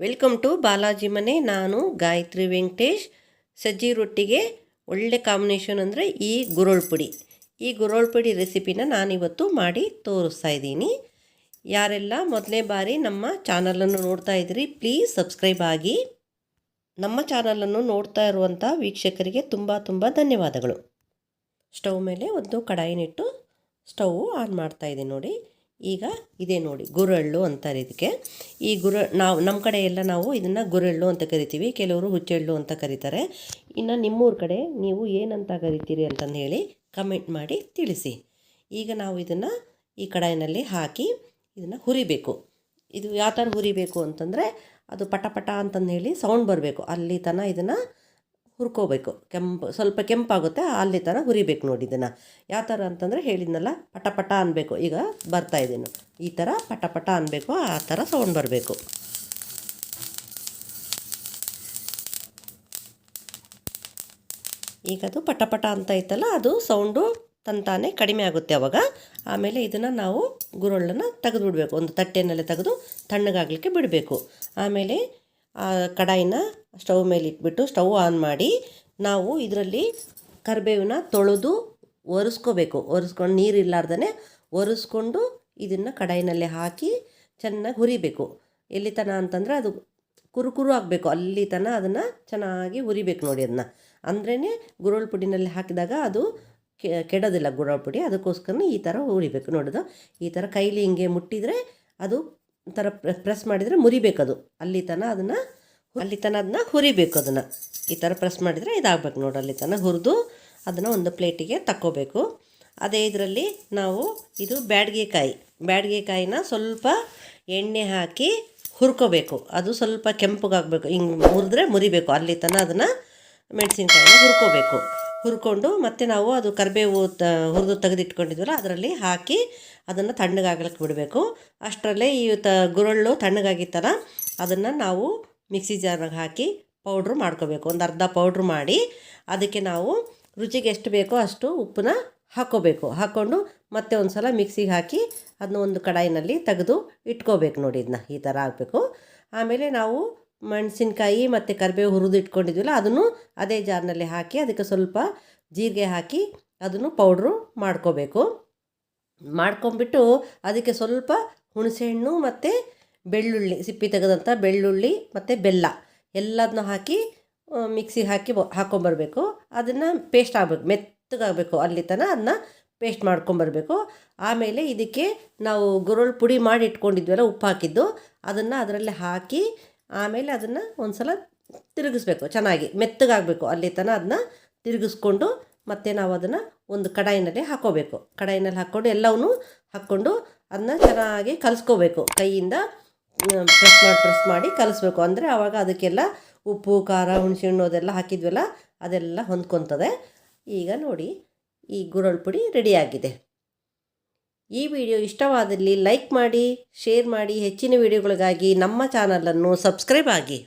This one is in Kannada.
ವೆಲ್ಕಮ್ ಟು ಬಾಲಾಜಿ ಮನೆ ನಾನು ಗಾಯತ್ರಿ ವೆಂಕಟೇಶ್ ಸಜ್ಜಿ ರೊಟ್ಟಿಗೆ ಒಳ್ಳೆ ಕಾಂಬಿನೇಷನ್ ಅಂದರೆ ಈ ಗುರೋಳ್ ಪುಡಿ ಈ ಗುರೋಳ್ ಪುಡಿ ರೆಸಿಪಿನ ನಾನಿವತ್ತು ಮಾಡಿ ತೋರಿಸ್ತಾ ಇದ್ದೀನಿ ಯಾರೆಲ್ಲ ಮೊದಲನೇ ಬಾರಿ ನಮ್ಮ ಚಾನಲನ್ನು ನೋಡ್ತಾ ಇದ್ದೀರಿ ಪ್ಲೀಸ್ ಸಬ್ಸ್ಕ್ರೈಬ್ ಆಗಿ ನಮ್ಮ ಚಾನಲನ್ನು ನೋಡ್ತಾ ಇರುವಂಥ ವೀಕ್ಷಕರಿಗೆ ತುಂಬ ತುಂಬ ಧನ್ಯವಾದಗಳು ಸ್ಟವ್ ಮೇಲೆ ಒಂದು ಕಡಾಯಿನಿಟ್ಟು ಸ್ಟವ್ ಆನ್ ಮಾಡ್ತಾ ಇದ್ದೀನಿ ನೋಡಿ ಈಗ ಇದೇ ನೋಡಿ ಗುರಳ್ಳು ಅಂತಾರೆ ಇದಕ್ಕೆ ಈ ಗುರ, ನಾವು ನಮ್ಮ ಕಡೆ ಎಲ್ಲ ನಾವು ಇದನ್ನು ಗುರಳ್ಳು ಅಂತ ಕರಿತೀವಿ, ಕೆಲವರು ಹುಚ್ಚೆಳ್ಳು ಅಂತ ಕರೀತಾರೆ. ಇನ್ನು ನಿಮ್ಮೂರ ಕಡೆ ನೀವು ಏನಂತ ಕರಿತೀರಿ ಅಂತಂದು ಹೇಳಿ ಕಮೆಂಟ್ ಮಾಡಿ ತಿಳಿಸಿ. ಈಗ ನಾವು ಇದನ್ನು ಈ ಕಡಾಯಿನಲ್ಲಿ ಹಾಕಿ ಇದನ್ನು ಹುರಿಬೇಕು. ಇದು ಯಾವ ಥರ ಹುರಿಬೇಕು ಅಂತಂದರೆ ಅದು ಪಟ ಪಟ ಅಂತಂದು ಹೇಳಿ ಸೌಂಡ್ ಬರಬೇಕು. ಅಲ್ಲಿ ತನಕ ಇದನ್ನು ಹುರ್ಕೋಬೇಕು. ಕೆಂಪು, ಸ್ವಲ್ಪ ಕೆಂಪಾಗುತ್ತೆ, ಅಲ್ಲಿ ಥರ ಹುರಿಬೇಕು ನೋಡಿ ಇದನ್ನು. ಯಾವ ಥರ ಅಂತಂದರೆ ಹೇಳಿದ್ನಲ್ಲ ಪಟ ಪಟ ಅನ್ಬೇಕು. ಈಗ ಬರ್ತಾ ಇದ್ದೀನಿ. ಈ ಥರ ಪಟ ಪಟ ಅನ್ನಬೇಕು ಆ ಥರ ಸೌಂಡ್ ಬರಬೇಕು. ಈಗ ಅದು ಪಟ ಪಟ ಅಂತ ಐತಲ್ಲ, ಅದು ಸೌಂಡು ತಂತಾನೆ ಕಡಿಮೆ ಆಗುತ್ತೆ ಅವಾಗ. ಆಮೇಲೆ ಇದನ್ನು ನಾವು ಗುರುಳನ್ನು ತೆಗೆದು ಬಿಡಬೇಕು ಒಂದು ತಟ್ಟೆನಲ್ಲೇ ತೆಗೆದು ತಣ್ಣಗಾಗಲಿಕ್ಕೆ ಬಿಡಬೇಕು. ಆಮೇಲೆ ಆ ಕಡಾಯಿನ ಸ್ಟವ್ ಮೇಲೆ ಇಟ್ಬಿಟ್ಟು ಸ್ಟವ್ ಆನ್ ಮಾಡಿ ನಾವು ಇದರಲ್ಲಿ ಕರಿಬೇವಿನ ತೊಳೆದು ಒರೆಸ್ಕೋಬೇಕು. ಒರೆಸ್ಕೊಂಡು ನೀರು ಇಲ್ಲಾರ್ದೇ ಒರೆಸ್ಕೊಂಡು ಇದನ್ನು ಕಡಾಯಿನಲ್ಲಿ ಹಾಕಿ ಚೆನ್ನಾಗಿ ಹುರಿಬೇಕು. ಎಲ್ಲಿ ತನ ಅಂತಂದರೆ ಅದು ಕುರುಕುರು ಆಗಬೇಕು. ಅಲ್ಲಿ ತನ ಅದನ್ನು ಚೆನ್ನಾಗಿ ಹುರಿಬೇಕು ನೋಡಿ ಅದನ್ನ ಅಂದ್ರೇ ಗುರುಳ್ ಪುಡಿನಲ್ಲಿ ಹಾಕಿದಾಗ ಅದು ಕೆಡೋದಿಲ್ಲ ಗುರುಳ್ ಪುಡಿ. ಅದಕ್ಕೋಸ್ಕರ ಈ ಥರ ಹುರಿಬೇಕು ನೋಡೋದು. ಈ ಥರ ಕೈಲಿ ಹಿಂಗೆ ಮುಟ್ಟಿದರೆ ಅದು ಥರ ಪ್ರೆಸ್ ಮಾಡಿದರೆ ಮುರಿಬೇಕದು. ಅಲ್ಲಿ ತನ ಅದನ್ನು ಅಲ್ಲಿ ತನ ಅದನ್ನ ಹುರಿಬೇಕು ಅದನ್ನು. ಈ ಥರ ಪ್ರೆಸ್ ಮಾಡಿದರೆ ಇದಾಗಬೇಕು ನೋಡಿ ಅಲ್ಲಿ ತನಕ ಹುರಿದು ಅದನ್ನು ಒಂದು ಪ್ಲೇಟಿಗೆ ತಕ್ಕೋಬೇಕು. ಅದೇ ಇದರಲ್ಲಿ ನಾವು ಇದು ಬ್ಯಾಡ್ಗೆಕಾಯಿ. ಬ್ಯಾಡ್ಗೆಕಾಯಿನ ಸ್ವಲ್ಪ ಎಣ್ಣೆ ಹಾಕಿ ಹುರ್ಕೋಬೇಕು. ಅದು ಸ್ವಲ್ಪ ಕೆಂಪಗಾಗಬೇಕು. ಹಿಂಗೆ ಮುರಿದ್ರೆ ಮುರಿಬೇಕು. ಅಲ್ಲಿ ತನಕ ಅದನ್ನು ಮೆಣಸಿನ್ಕಾಯಿನ ಹುರ್ಕೋಬೇಕು. ಹುರ್ಕೊಂಡು ಮತ್ತು ನಾವು ಅದು ಕರಿಬೇವು ತ, ಹುರಿದು ತೆಗೆದಿಟ್ಕೊಂಡಿದ್ವಲ್ಲ, ಅದರಲ್ಲಿ ಹಾಕಿ ಅದನ್ನು ತಣ್ಣಗಾಗಲಿಕ್ಕೆ ಬಿಡಬೇಕು. ಅಷ್ಟರಲ್ಲೇ ಈ ತ, ಗುರಳ್ಳು ತಣ್ಣಗಾಗಿತ್ತಲ್ಲ, ಅದನ್ನು ನಾವು ಮಿಕ್ಸಿ ಜಾರ್ನಾಗ ಹಾಕಿ ಪೌಡ್ರು ಮಾಡ್ಕೋಬೇಕು. ಒಂದು ಅರ್ಧ ಪೌಡ್ರ್ ಮಾಡಿ ಅದಕ್ಕೆ ನಾವು ರುಚಿಗೆ ಎಷ್ಟು ಬೇಕೋ ಅಷ್ಟು ಉಪ್ಪನ್ನ ಹಾಕ್ಕೋಬೇಕು ಹಾಕ್ಕೊಂಡು ಮತ್ತೆ ಒಂದು ಸಲ ಮಿಕ್ಸಿಗೆ ಹಾಕಿ ಅದನ್ನ ಒಂದು ಕಡಾಯಿನಲ್ಲಿ ತೆಗೆದು ಇಟ್ಕೋಬೇಕು ನೋಡಿ ಇದನ್ನ ಈ ಥರ ಆಗಬೇಕು ಆಮೇಲೆ ನಾವು ಮೆಣಸಿನ್ಕಾಯಿ ಮತ್ತು ಕರಿಬೇವು ಹುರಿದು ಇಟ್ಕೊಂಡಿದ್ವಲ್ಲ ಅದನ್ನು ಅದೇ ಜಾರ್ನಲ್ಲಿ ಹಾಕಿ ಅದಕ್ಕೆ ಸ್ವಲ್ಪ ಜೀರಿಗೆ ಹಾಕಿ ಅದನ್ನು ಪೌಡ್ರು ಮಾಡ್ಕೋಬೇಕು. ಮಾಡ್ಕೊಂಬಿಟ್ಟು ಅದಕ್ಕೆ ಸ್ವಲ್ಪ ಹುಣಸೆಹಣ್ಣು ಮತ್ತು ಬೆಳ್ಳುಳ್ಳಿ, ಸಿಪ್ಪಿ ತೆಗೆದಂಥ ಬೆಳ್ಳುಳ್ಳಿ ಮತ್ತು ಬೆಲ್ಲ ಎಲ್ಲದನ್ನೂ ಹಾಕಿ ಮಿಕ್ಸಿಗೆ ಹಾಕಿ ಹಾಕ್ಕೊಂಬರ್ಬೇಕು. ಅದನ್ನು ಪೇಸ್ಟ್ ಆಗಬೇಕು, ಮೆತ್ತಗಾಗಬೇಕು ಅಲ್ಲಿ ತನಕ ಅದನ್ನ ಪೇಸ್ಟ್ ಮಾಡ್ಕೊಂಬರ್ಬೇಕು. ಆಮೇಲೆ ಇದಕ್ಕೆ ನಾವು ಗುರುಳ್ ಪುಡಿ ಮಾಡಿ ಇಟ್ಕೊಂಡಿದ್ವಲ್ಲ, ಉಪ್ಪು ಹಾಕಿದ್ದು, ಅದನ್ನು ಅದರಲ್ಲಿ ಹಾಕಿ, ಆಮೇಲೆ ಅದನ್ನು ಒಂದು ಸಲ ತಿರುಗಿಸ್ಬೇಕು, ಚೆನ್ನಾಗಿ ಮೆತ್ತಗಾಗಬೇಕು ಅಲ್ಲಿ ತನಕ ಅದನ್ನ ತಿರುಗಿಸ್ಕೊಂಡು ಮತ್ತು ನಾವು ಅದನ್ನು ಒಂದು ಕಡಾಯಿನಲ್ಲಿ ಹಾಕೋಬೇಕು ಕಡಾಯಿನಲ್ಲಿ ಹಾಕ್ಕೊಂಡು ಎಲ್ಲವನ್ನೂ ಹಾಕ್ಕೊಂಡು ಅದನ್ನ ಚೆನ್ನಾಗಿ ಕಲಿಸ್ಕೋಬೇಕು ಕೈಯಿಂದ. ಪ್ರೆಸ್ ಮಾಡಿ ಪ್ರೆಸ್ ಮಾಡಿ ಕಲಿಸ್ಬೇಕು. ಅಂದರೆ ಆವಾಗ ಅದಕ್ಕೆಲ್ಲ ಉಪ್ಪು, ಖಾರ, ಹುಣಸೆಹಣ್ಣು ಅದೆಲ್ಲ ಹಾಕಿದ್ವಲ್ಲ, ಅದೆಲ್ಲ ಹೊಂದ್ಕೊತದೆ. ಈಗ ನೋಡಿ, ಈ ಗುರಳ್ ಪುಡಿ ರೆಡಿಯಾಗಿದೆ ಈ ವಿಡಿಯೋ ಇಷ್ಟವಾದಲ್ಲಿ ಲೈಕ್ ಮಾಡಿ ಶೇರ್ ಮಾಡಿ, ಹೆಚ್ಚಿನ ವಿಡಿಯೋಗಳಿಗಾಗಿ ನಮ್ಮ ಚಾನಲನ್ನು ಸಬ್ಸ್ಕ್ರೈಬ್ ಆಗಿ.